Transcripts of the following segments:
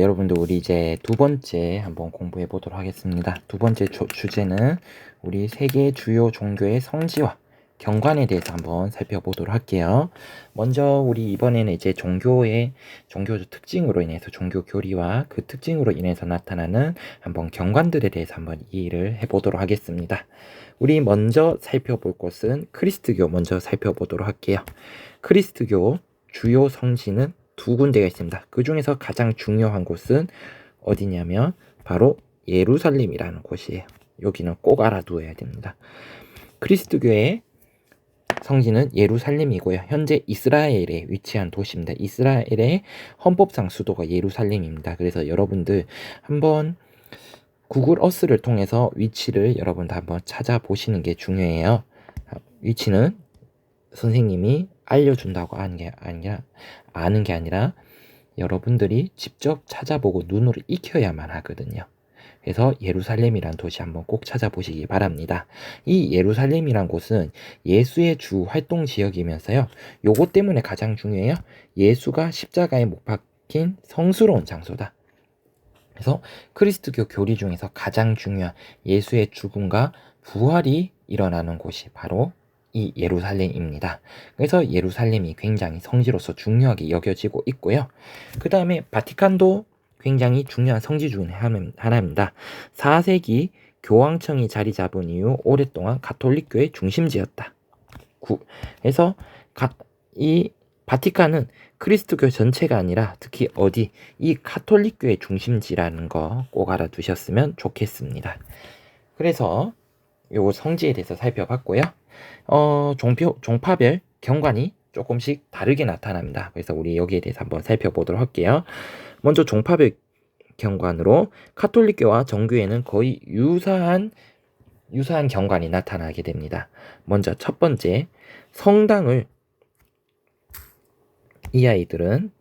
여러분들 우리 이제 두 번째 한번 공부해 보도록 하겠습니다. 두 번째 조- 주제는 우리 세계 주요 종교의 성지와 경관에 대해서 한번 살펴보도록 할게요. 먼저 우리 이번에는 이제 종교의 종교 특징으로 인해서 종교 교리와 그 특징으로 인해서 나타나는 한번 경관들에 대해서 한번 이해를 해보도록 하겠습니다. 우리 먼저 살펴볼 것은 크리스트교 먼저 살펴보도록 할게요. 크리스트교 주요 성지는 두 군데가 있습니다. 그 중에서 가장 중요한 곳은 어디냐면 바로 예루살렘이라는 곳이에요. 여기는 꼭 알아두어야 됩니다. 크리스트교의 성지는 예루살렘이고요. 현재 이스라엘에 위치한 도시입니다. 이스라엘의 헌법상 수도가 예루살렘입니다. 그래서 여러분들 한번 구글 어스를 통해서 위치를 여러분들 한번 찾아보시는 게 중요해요. 위치는 선생님이 알려준다고 하는 게 아니라 아는 게 아니라 여러분들이 직접 찾아보고 눈으로 익혀야만 하거든요. 그래서 예루살렘이란 도시 한번 꼭 찾아보시기 바랍니다. 이 예루살렘이란 곳은 예수의 주 활동 지역이면서요. 요것 때문에 가장 중요해요. 예수가 십자가에 못 박힌 성스러운 장소다. 그래서 크리스트교 교리 중에서 가장 중요한 예수의 죽음과 부활이 일어나는 곳이 바로 이 예루살렘입니다. 그래서 예루살렘이 굉장히 성지로서 중요하게 여겨지고 있고요. 그 다음에 바티칸도 굉장히 중요한 성지 중 하나입니다. 4세기 교황청이 자리 잡은 이후 오랫동안 가톨릭교의 중심지였다. 그래서 이 바티칸은 크리스트교 전체가 아니라 특히 어디 이 카톨릭교의 중심지라는 거 꼭 알아두셨으면 좋겠습니다. 그래서 요거 성지에 대해서 살펴봤고요. 어, 종표, 종파별 경관이 조금씩 다르게 나타납니다. 그래서 우리 여기에 대해서 한번 살펴보도록 할게요. 먼저 종파별 경관으로 카톨릭교와 정교회는 거의 유사한 유사한 경관이 나타나게 됩니다. 먼저 첫 번째 성당을 이 아이들은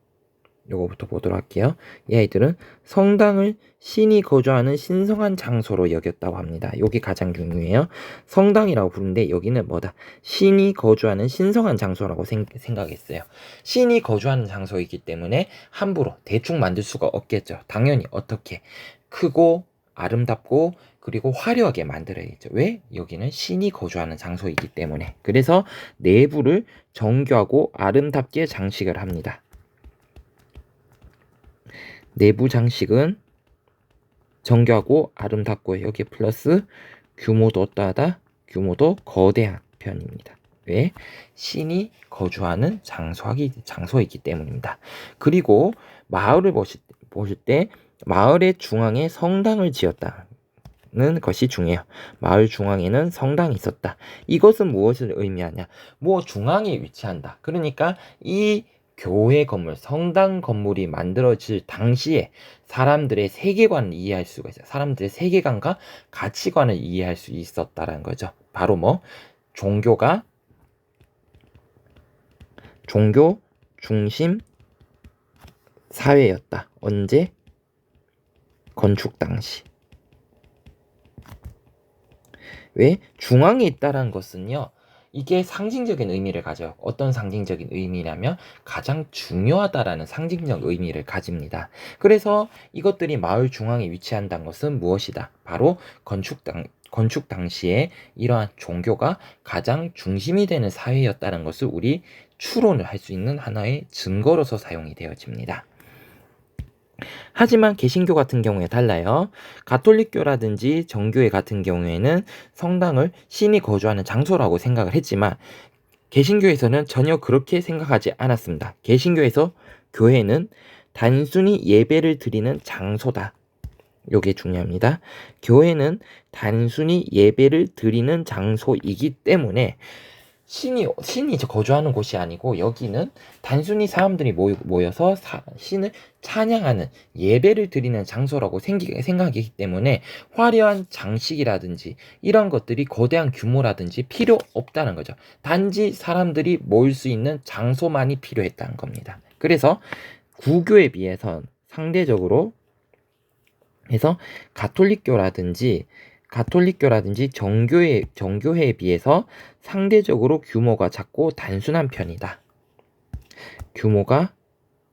요거부터 보도록 할게요. 이 아이들은 성당을 신이 거주하는 신성한 장소로 여겼다고 합니다. 여기 가장 중요해요. 성당이라고 부르는데 여기는 뭐다? 신이 거주하는 신성한 장소라고 생, 각했어요 신이 거주하는 장소이기 때문에 함부로 대충 만들 수가 없겠죠. 당연히 어떻게 크고 아름답고 그리고 화려하게 만들어야겠죠. 왜? 여기는 신이 거주하는 장소이기 때문에. 그래서 내부를 정교하고 아름답게 장식을 합니다. 내부 장식은 정교하고 아름답고 여기 플러스 규모도 어떠하다? 규모도 거대한 편입니다. 왜? 신이 거주하는 장소하기, 장소이기 때문입니다. 그리고 마을을 보실, 보실 때 마을의 중앙에 성당을 지었다 는 것이 중요해요. 마을 중앙에는 성당이 있었다. 이것은 무엇을 의미하냐? 뭐 중앙에 위치한다. 그러니까 이 교회 건물, 성당 건물이 만들어질 당시에 사람들의 세계관을 이해할 수가 있어요. 사람들의 세계관과 가치관을 이해할 수 있었다라는 거죠. 바로 뭐 종교가 종교 중심 사회였다. 언제? 건축 당시. 왜 중앙에 있다라는 것은요. 이게 상징적인 의미를 가져. 어떤 상징적인 의미냐면 가장 중요하다라는 상징적 의미를 가집니다. 그래서 이것들이 마을 중앙에 위치한다는 것은 무엇이다? 바로 건축 당 건축 당시에 이러한 종교가 가장 중심이 되는 사회였다는 것을 우리 추론을 할 수 있는 하나의 증거로서 사용이 되어집니다. 하지만 개신교 같은 경우에 달라요. 가톨릭교라든지 정교회 같은 경우에는 성당을 신이 거주하는 장소라고 생각을 했지만 개신교에서는 전혀 그렇게 생각하지 않았습니다. 개신교에서 교회는 단순히 예배를 드리는 장소다. 요게 중요합니다. 교회는 단순히 예배를 드리는 장소이기 때문에 신이 신이 거주하는 곳이 아니고 여기는 단순히 사람들이 모여서 사, 신을 찬양하는 예배를 드리는 장소라고 생기, 생각이기 때문에 화려한 장식이라든지 이런 것들이 거대한 규모라든지 필요 없다는 거죠. 단지 사람들이 모일 수 있는 장소만이 필요했다는 겁니다. 그래서 구교에 비해선 상대적으로 해서 가톨릭교라든지 가톨릭교라든지 정교회, 정교회에 비해서 상대적으로 규모가 작고 단순한 편이다. 규모가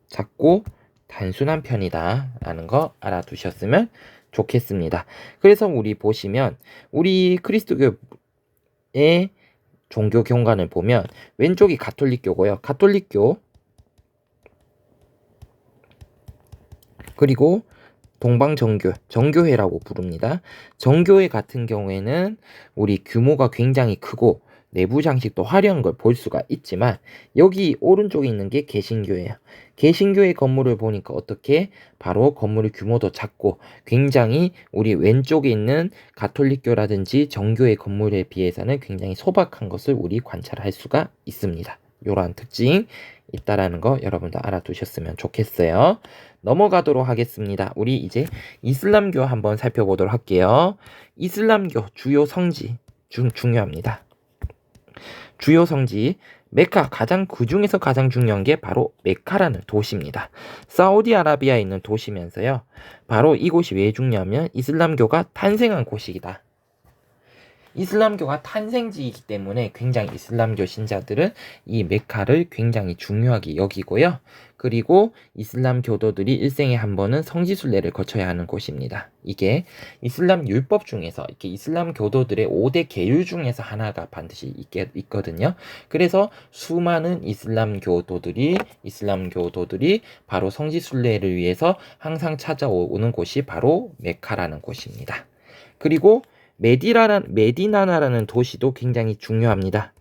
작고 단순한 편이다 라는 거 알아두셨으면 좋겠습니다. 그래서 우리 보시면 우리 그리스도교의 종교 경관을 보면 왼쪽이 가톨릭교고요. 가톨릭교 그리고 동방정교, 정교회라고 부릅니다. 정교회 같은 경우에는 우리 규모가 굉장히 크고 내부 장식도 화려한 걸 볼 수가 있지만 여기 오른쪽에 있는 게 개신교예요. 개신교의 건물을 보니까 어떻게 바로 건물의 규모도 작고 굉장히 우리 왼쪽에 있는 가톨릭교라든지 정교의 건물에 비해서는 굉장히 소박한 것을 우리 관찰할 수가 있습니다. 이러한 특징 있다라는 거 여러분도 알아두셨으면 좋겠어요. 넘어가도록 하겠습니다. 우리 이제 이슬람교 한번 살펴보도록 할게요. 이슬람교 주요 성지 중 중요합니다. 주요 성지 메카 가장 그 중에서 가장 중요한 게 바로 메카라는 도시입니다. 사우디아라비아에 있는 도시면서요. 바로 이곳이 왜 중요하면 이슬람교가 탄생한 곳이다. 이슬람교가 탄생지이기 때문에 굉장히 이슬람교 신자들은 이 메카를 굉장히 중요하게 여기고요. 그리고 이슬람 교도들이 일생에 한 번은 성지순례를 거쳐야 하는 곳입니다. 이게 이슬람 율법 중에서 이렇게 이슬람 교도들의 5대 계율 중에서 하나가 반드시 있게, 있거든요. 그래서 수많은 이슬람 교도들이 이슬람 교도들이 바로 성지순례를 위해서 항상 찾아오는 곳이 바로 메카라는 곳입니다. 그리고 메디라란, 메디나나라는 도시도 굉장히 중요합니다.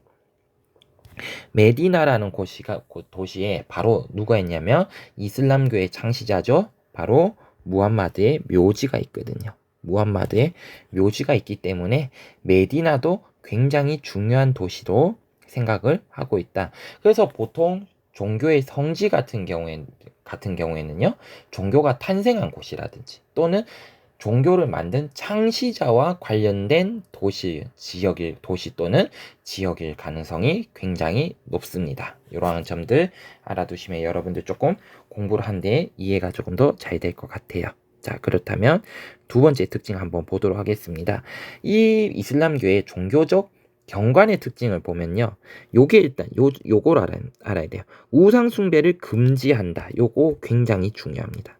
메디나라는 곳이가 도시에 바로 누가 있냐면 이슬람교의 창시자죠. 바로 무함마드의 묘지가 있거든요. 무함마드의 묘지가 있기 때문에 메디나도 굉장히 중요한 도시로 생각을 하고 있다. 그래서 보통 종교의 성지 같은 경우에 같은 경우에는요, 종교가 탄생한 곳이라든지 또는 종교를 만든 창시자와 관련된 도시, 지역일, 도시 또는 지역일 가능성이 굉장히 높습니다. 이러한 점들 알아두시면 여러분들 조금 공부를 한데 이해가 조금 더 잘 될 것 같아요. 자, 그렇다면 두 번째 특징 한번 보도록 하겠습니다. 이 이슬람교의 종교적 경관의 특징을 보면요. 요게 일단 요 요걸 알아, 알아야 돼요. 우상 숭배를 금지한다. 요거 굉장히 중요합니다.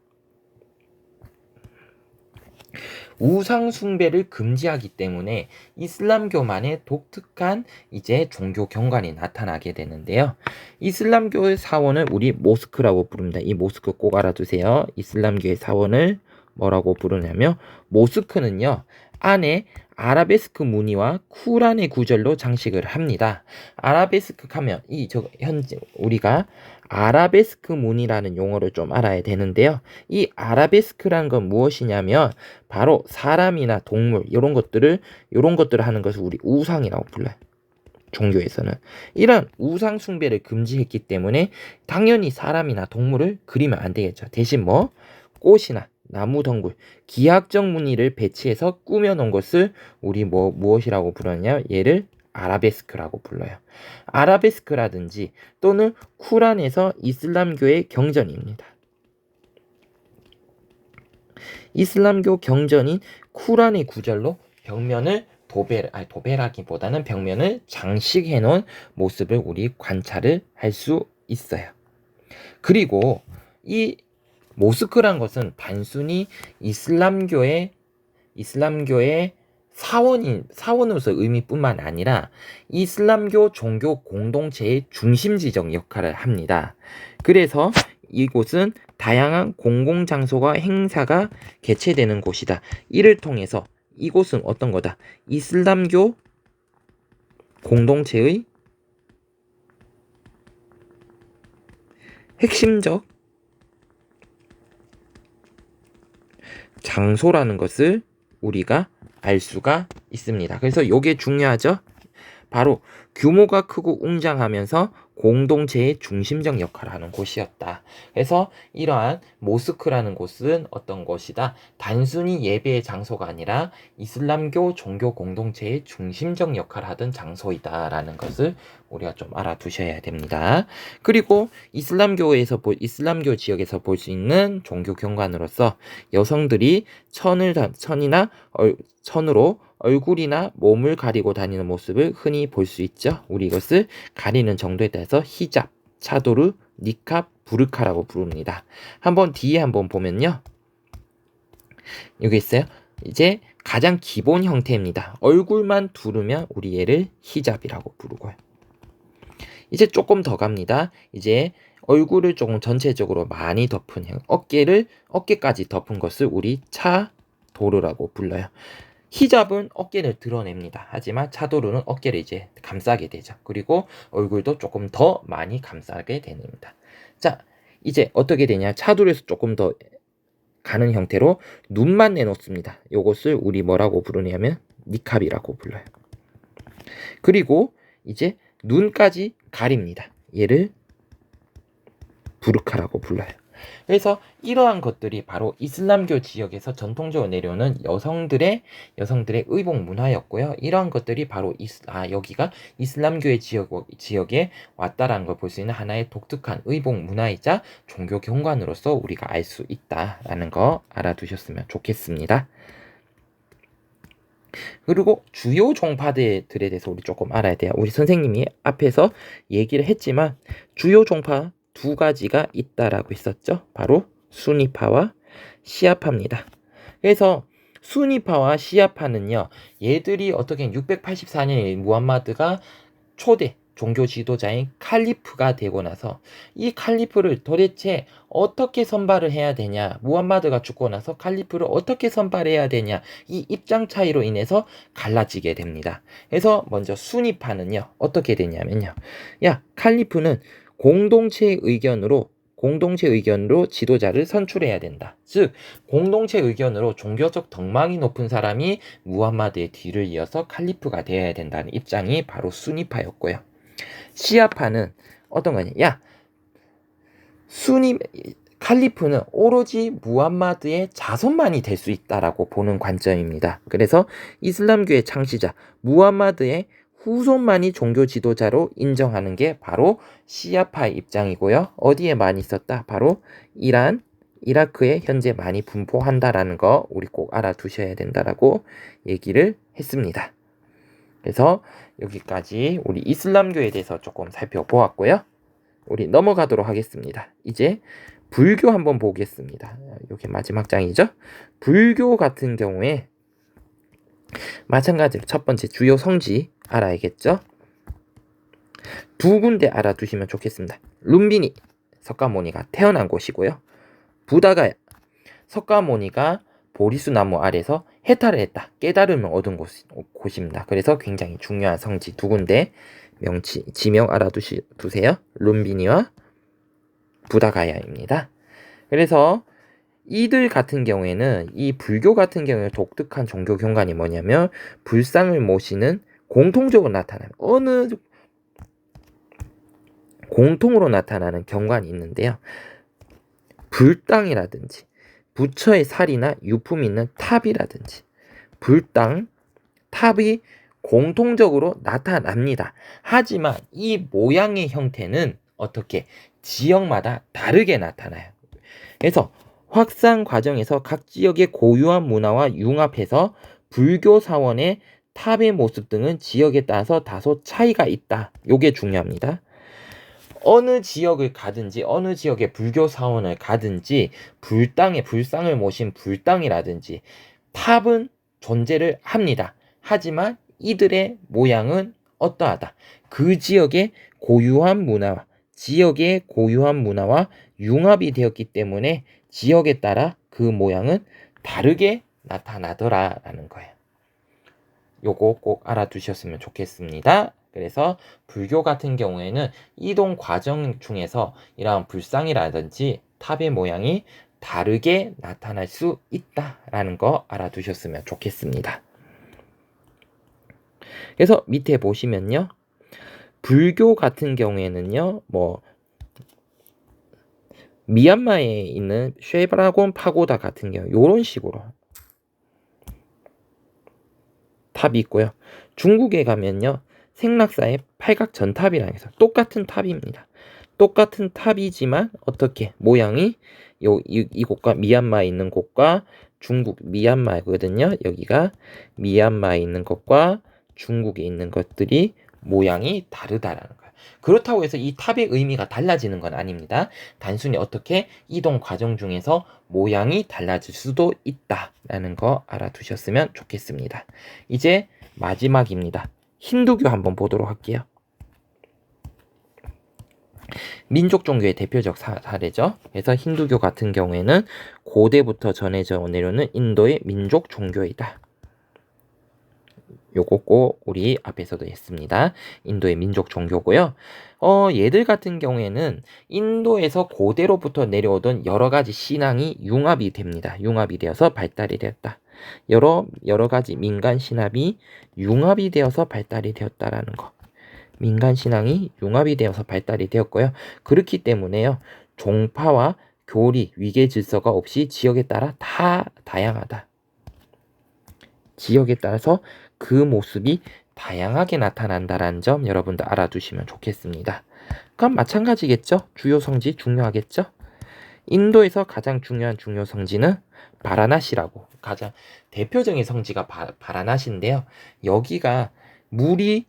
우상 숭배를 금지하기 때문에 이슬람교만의 독특한 이제 종교 경관이 나타나게 되는데요. 이슬람교의 사원을 우리 모스크라고 부릅니다. 이 모스크 꼭 알아두세요. 이슬람교의 사원을 뭐라고 부르냐면 모스크는요. 안에 아라베스크 무늬와 쿠란의 구절로 장식을 합니다. 아라베스크 하면 이 저 현재 우리가 아라베스크 무늬라는 용어를 좀 알아야 되는데요. 이 아라베스크란 건 무엇이냐면 바로 사람이나 동물 이런 것들을 이런 것들을 하는 것을 우리 우상이라고 불러요. 종교에서는 이런 우상 숭배를 금지했기 때문에 당연히 사람이나 동물을 그리면 안 되겠죠. 대신 뭐 꽃이나 나무 덩굴, 기하학적 무늬를 배치해서 꾸며 놓은 것을 우리 뭐 무엇이라고 부르냐? 얘를 아라베스크라고 불러요. 아라베스크라든지 또는 쿠란에서 이슬람교의 경전입니다. 이슬람교 경전인 쿠란의 구절로 벽면을 도배, 아니 도배라기보다는 벽면을 장식해 놓은 모습을 우리 관찰을 할 수 있어요. 그리고 이 모스크란 것은 단순히 이슬람교의 이슬람교의 사원인 사원으로서 의미뿐만 아니라 이슬람교 종교 공동체의 중심 지정 역할을 합니다. 그래서 이곳은 다양한 공공 장소가 행사가 개최되는 곳이다. 이를 통해서 이곳은 어떤 거다? 이슬람교 공동체의 핵심적 장소라는 것을 우리가 알 수가 있습니다. 그래서 이게 중요하죠. 바로 규모가 크고 웅장하면서 공동체의 중심적 역할을 하는 곳이었다. 그래서 이러한 모스크라는 곳은 어떤 곳이다? 단순히 예배의 장소가 아니라 이슬람교 종교 공동체의 중심적 역할을 하던 장소이다라는 것을 우리가 좀 알아두셔야 됩니다. 그리고 이슬람교에서 이슬람교 지역에서 볼 수 있는 종교 경관으로서 여성들이 천을 천이나 천으로 얼굴이나 몸을 가리고 다니는 모습을 흔히 볼 수 있죠. 우리 이것을 가리는 정도에 따라서 히잡, 차도르, 니캅, 부르카라고 부릅니다. 한번 뒤에 한번 보면요. 여기 있어요. 이제 가장 기본 형태입니다. 얼굴만 두르면 우리 얘를 히잡이라고 부르고요. 이제 조금 더 갑니다. 이제 얼굴을 조금 전체적으로 많이 덮은 형, 어깨를 어깨까지 덮은 것을 우리 차도르라고 불러요. 히잡은 어깨를 드러냅니다. 하지만 차도르는 어깨를 이제 감싸게 되죠. 그리고 얼굴도 조금 더 많이 감싸게 됩니다. 자, 이제 어떻게 되냐? 차도르에서 조금 더 가는 형태로 눈만 내놓습니다. 이것을 우리 뭐라고 부르냐면 니캅이라고 불러요. 그리고 이제 눈까지 가립니다. 얘를 부르카라고 불러요. 그래서 이러한 것들이 바로 이슬람교 지역에서 전통적으로 내려오는 여성들의 여성들의 의복 문화였고요. 이러한 것들이 바로 이스, 아 여기가 이슬람교의 지역 지역에 왔다라는 걸 볼 수 있는 하나의 독특한 의복 문화이자 종교 경관으로서 우리가 알 수 있다라는 거 알아두셨으면 좋겠습니다. 그리고 주요 종파들에 대해서 우리 조금 알아야 돼요. 우리 선생님이 앞에서 얘기를 했지만 주요 종파 두 가지가 있다라고 했었죠. 바로 순위파와 시아파입니다. 그래서 순위파와 시아파는요. 얘들이 어떻게 684년에 무함마드가 초대 종교 지도자인 칼리프가 되고 나서 이 칼리프를 도대체 어떻게 선발을 해야 되냐 무함마드가 죽고 나서 칼리프를 어떻게 선발해야 되냐 이 입장 차이로 인해서 갈라지게 됩니다 그래서 먼저 순위파는요 어떻게 되냐면요 야 칼리프는 공동체 의견으로 공동체 의견으로 지도자를 선출해야 된다. 즉 공동체 의견으로 종교적 덕망이 높은 사람이 무함마드의 뒤를 이어서 칼리프가 되어야 된다는 입장이 바로 순위파였고요. 시아파는 어떤 거냐? 야 순위 칼리프는 오로지 무함마드의 자손만이 될 수 있다라고 보는 관점입니다. 그래서 이슬람교의 창시자 무함마드의 후손만이 종교 지도자로 인정하는 게 바로 시아파의 입장이고요. 어디에 많이 있었다? 바로 이란, 이라크에 현재 많이 분포한다라는 거 우리 꼭 알아두셔야 된다라고 얘기를 했습니다. 그래서 여기까지 우리 이슬람교에 대해서 조금 살펴보았고요. 우리 넘어가도록 하겠습니다. 이제 불교 한번 보겠습니다. 이게 마지막 장이죠. 불교 같은 경우에 마찬가지로 첫 번째 주요 성지 알아야겠죠? 두 군데 알아두시면 좋겠습니다. 룸비니 석가모니가 태어난 곳이고요. 부다가야 석가모니가 보리수 나무 아래서 해탈을 했다. 깨달음을 얻은 곳, 곳입니다. 그래서 굉장히 중요한 성지 두 군데 명치 지명 알아두세요. 룸비니와 부다가야입니다. 그래서 이들 같은 경우에는 이 불교 같은 경우에 독특한 종교 경관이 뭐냐면 불상을 모시는 공통적으로 나타나는 어느 공통으로 나타나는 경관이 있는데요. 불당이라든지 부처의 살이나 유품이 있는 탑이라든지 불당, 탑이 공통적으로 나타납니다. 하지만 이 모양의 형태는 어떻게 지역마다 다르게 나타나요. 그래서 확산 과정에서 각 지역의 고유한 문화와 융합해서 불교 사원의 탑의 모습 등은 지역에 따라서 다소 차이가 있다. 요게 중요합니다. 어느 지역을 가든지 어느 지역의 불교 사원을 가든지 불당의 불상을 모신 불당이라든지 탑은 존재를 합니다. 하지만 이들의 모양은 어떠하다. 그 지역의 고유한 문화와 지역의 고유한 문화와 융합이 되었기 때문에 지역에 따라 그 모양은 다르게 나타나더라라는 거예요. 요거 꼭 알아두셨으면 좋겠습니다. 그래서 불교 같은 경우에는 이동 과정 중에서 이러한 불상이라든지 탑의 모양이 다르게 나타날 수 있다라는 거 알아두셨으면 좋겠습니다. 그래서 밑에 보시면요. 불교 같은 경우에는요. 뭐 미얀마에 있는 쉐브라곤 파고다 같은 경우 이런 식으로 탑이 있고요. 중국에 가면요. 생락사의 팔각 전탑이라 해서 똑같은 탑입니다. 똑같은 탑이지만 어떻게 모양이 요 이, 이곳과 미얀마에 있는 곳과 중국 미얀마거든요. 여기가 미얀마에 있는 것과 중국에 있는 것들이 모양이 다르다라는 거예요. 그렇다고 해서 이 탑의 의미가 달라지는 건 아닙니다. 단순히 어떻게 이동 과정 중에서 모양이 달라질 수도 있다라는 거 알아두셨으면 좋겠습니다. 이제 마지막입니다. 힌두교 한번 보도록 할게요. 민족 종교의 대표적 사, 사례죠. 그래서 힌두교 같은 경우에는 고대부터 전해져 내려오는 인도의 민족 종교이다. 요거 꼭 우리 앞에서도 했습니다. 인도의 민족 종교고요. 어, 얘들 같은 경우에는 인도에서 고대로부터 내려오던 여러 가지 신앙이 융합이 됩니다. 융합이 되어서 발달이 되었다. 여러 여러 가지 민간 신합이 융합이 되어서 발달이 되었다라는 거. 민간 신앙이 융합이 되어서 발달이 되었고요. 그렇기 때문에요. 종파와 교리, 위계 질서가 없이 지역에 따라 다 다양하다. 지역에 따라서 그 모습이 다양하게 나타난다라는 점 여러분들 알아두시면 좋겠습니다. 그럼 마찬가지겠죠? 주요 성지 중요하겠죠? 인도에서 가장 중요한 중요 성지는 바라나시라고 가장 대표적인 성지가 바, 바라나시인데요. 여기가 물이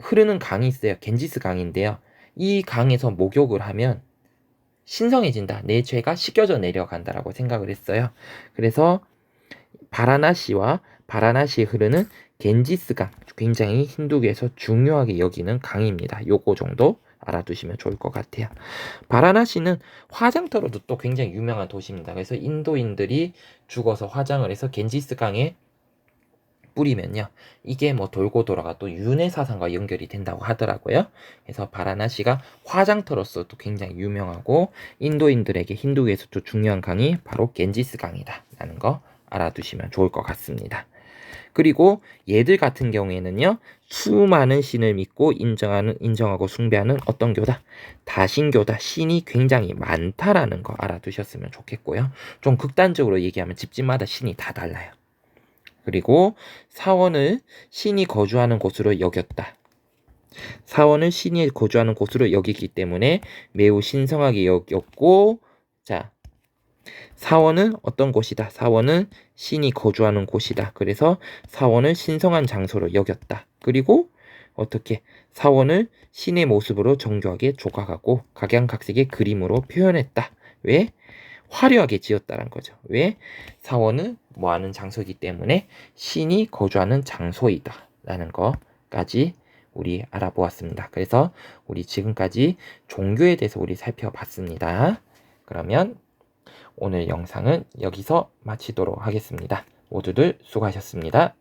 흐르는 강이 있어요. 겐지스 강인데요. 이 강에서 목욕을 하면 신성해진다. 내 죄가 씻겨져 내려간다라고 생각을 했어요. 그래서 바라나시와 바라나시에 흐르는 겐지스강 굉장히 힌두교에서 중요하게 여기는 강입니다. 요거 정도 알아두시면 좋을 것 같아요. 바라나시는 화장터로도 또 굉장히 유명한 도시입니다. 그래서 인도인들이 죽어서 화장을 해서 겐지스강에 뿌리면요. 이게 뭐 돌고 돌아가 또 윤회 사상과 연결이 된다고 하더라고요. 그래서 바라나시가 화장터로서도 굉장히 유명하고 인도인들에게 힌두교에서도 중요한 강이 바로 겐지스 강이다라는 거 알아두시면 좋을 것 같습니다. 그리고 얘들 같은 경우에는요 수많은 신을 믿고 인정하는 인정하고 숭배하는 어떤 교다 다신교다 신이 굉장히 많다라는 거 알아두셨으면 좋겠고요. 좀 극단적으로 얘기하면 집집마다 신이 다 달라요. 그리고 사원을 신이 거주하는 곳으로 여겼다. 사원을 신이 거주하는 곳으로 여기기 때문에 매우 신성하게 여겼고 자 사원은 어떤 곳이다. 사원은 신이 거주하는 곳이다. 그래서 사원을 신성한 장소로 여겼다. 그리고 어떻게 사원을 신의 모습으로 정교하게 조각하고 각양각색의 그림으로 표현했다. 왜? 화려하게 지었다는 거죠. 왜? 사원은 뭐 하는 장소이기 때문에 신이 거주하는 장소이다. 라는 거까지 우리 알아보았습니다. 그래서 우리 지금까지 종교에 대해서 우리 살펴봤습니다. 그러면 오늘 영상은 여기서 마치도록 하겠습니다. 모두들 수고하셨습니다.